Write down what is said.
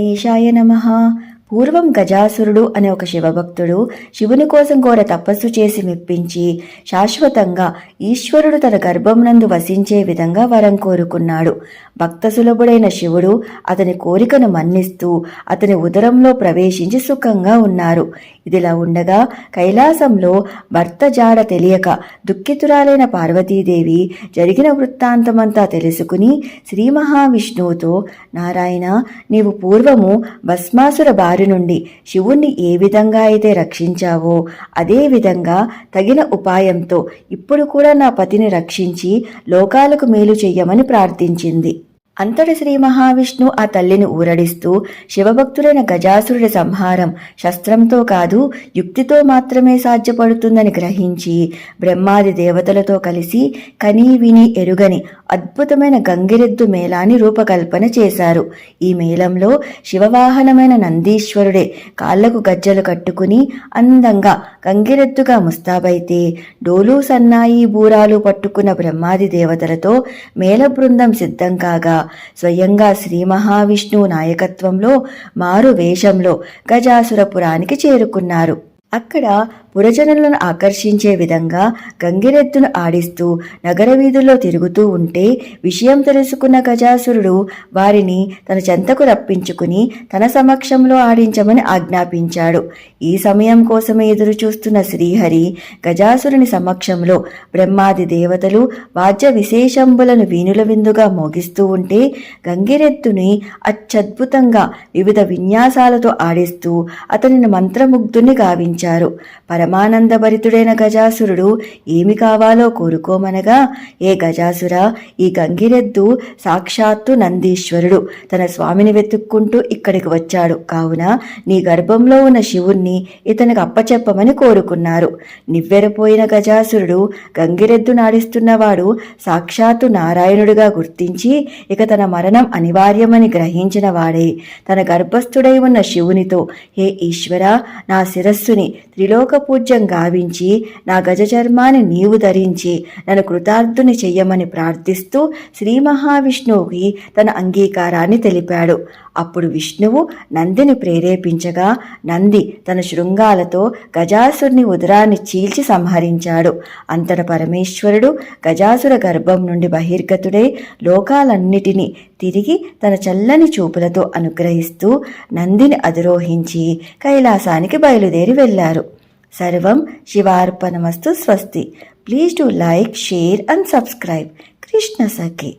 ఈశాయ నమ పూర్వం గజాసురుడు అనే ఒక శివభక్తుడు శివుని కోసం ఘోర తపస్సు చేసి మెప్పించి శాశ్వతంగా ఈశ్వరుడు తన గర్భమునందు వసించే విధంగా వరం కోరుకున్నాడు. భక్త సులభుడైన శివుడు అతని కోరికను మన్నిస్తూ అతని ఉదరంలో ప్రవేశించి సుఖంగా ఉన్నారు. ఇదిలా ఉండగా కైలాసంలో భర్త జాడ తెలియక దుఃఖితురాలైన పార్వతీదేవి జరిగిన వృత్తాంతమంతా తెలుసుకుని శ్రీ మహావిష్ణువుతో నారాయణ నీవు పూర్వము భస్మాసుర వారి నుండి శివుణ్ణి ఏ విధంగా అయితే రక్షించావో అదే విధంగా తగిన ఉపాయంతో ఇప్పుడు కూడా నా పతిని రక్షించి లోకాలకు మేలు చెయ్యమని ప్రార్థించింది. అంతటి శ్రీ మహావిష్ణు ఆ తల్లిని ఊరడిస్తూ శివభక్తుడైన గజాసురుడి సంహారం శస్త్రంతో కాదు యుక్తితో మాత్రమే సాధ్యపడుతుందని గ్రహించి బ్రహ్మాది దేవతలతో కలిసి కనీ విని ఎరుగని అద్భుతమైన గంగిరెద్దు మేళాన్ని రూపకల్పన చేశారు. ఈ మేళంలో శివవాహనమైన నందీశ్వరుడే కాళ్ళకు గజ్జలు కట్టుకుని అందంగా గంగిరెద్దుగా ముస్తాబైతే డోలు సన్నాయి బూరాలు పట్టుకున్న బ్రహ్మాది దేవతలతో మేళ బృందం సిద్ధం కాగా స్వయంగా శ్రీ మహావిష్ణువు నాయకత్వంలో మారు వేషంలో గజాసురపురానికి చేరుకున్నారు. అక్కడ పురజనులను ఆకర్షించే విధంగా గంగిరెద్దును ఆడిస్తూ నగర వీధుల్లో తిరుగుతూ ఉంటే విషయం తెలుసుకున్న గజాసురుడు వారిని తన చెంతకు రప్పించుకుని తన సమక్షంలో ఆడించమని ఆజ్ఞాపించాడు. ఈ సమయం కోసమే ఎదురు చూస్తున్న శ్రీహరి గజాసురుని సమక్షంలో బ్రహ్మాది దేవతలు వాద్య విశేషంబులను వీణుల విందుగా మోగిస్తూ ఉంటే గంగిరెద్దుని అత్యద్భుతంగా వివిధ విన్యాసాలతో ఆడిస్తూ అతనిని మంత్రముగ్ధుని గావించారు పరమానందభరితుడైన గజాసురుడు ఏమి కావాలో కోరుకోమనగా ఏ గజాసుర ఈ గంగిరెద్దు సాక్షాత్తు నందీశ్వరుడు. తన స్వామిని వెతుక్కుంటూ ఇక్కడికి వచ్చాడు. కావున నీ గర్భంలో ఉన్న శివుణ్ణి ఇతనికి అప్పచెప్పమని కోరుకున్నారు. నివ్వెరపోయిన గజాసురుడు గంగిరెద్దు నాడిస్తున్నవాడు సాక్షాత్తు నారాయణుడిగా గుర్తించి ఇక తన మరణం అనివార్యమని గ్రహించిన వాడే. తన గర్భస్థుడై ఉన్న శివునితో హే ఈశ్వర నా శిరస్సుని త్రిలోక పూజ్యం గావించి నా గజ చర్మాన్ని నీవు ధరించి నన్ను కృతార్థుని చెయ్యమని ప్రార్థిస్తూ శ్రీ మహావిష్ణువుకి తన అంగీకారాన్ని తెలిపాడు. అప్పుడు విష్ణువు నందిని ప్రేరేపించగా నంది తన శృంగాలతో గజాసురుని ఉదరాన్ని చీల్చి సంహరించాడు. అంతట పరమేశ్వరుడు గజాసుర గర్భం నుండి బహిర్గతుడై లోకాలన్నిటినీ తిరిగి తన చల్లని చూపులతో అనుగ్రహిస్తూ నందిని అధిరోహించి కైలాసానికి బయలుదేరి చేశారు సర్వం శివార్పణమస్తు స్వస్తి. Please to like share and subscribe. Krishna Sakhi.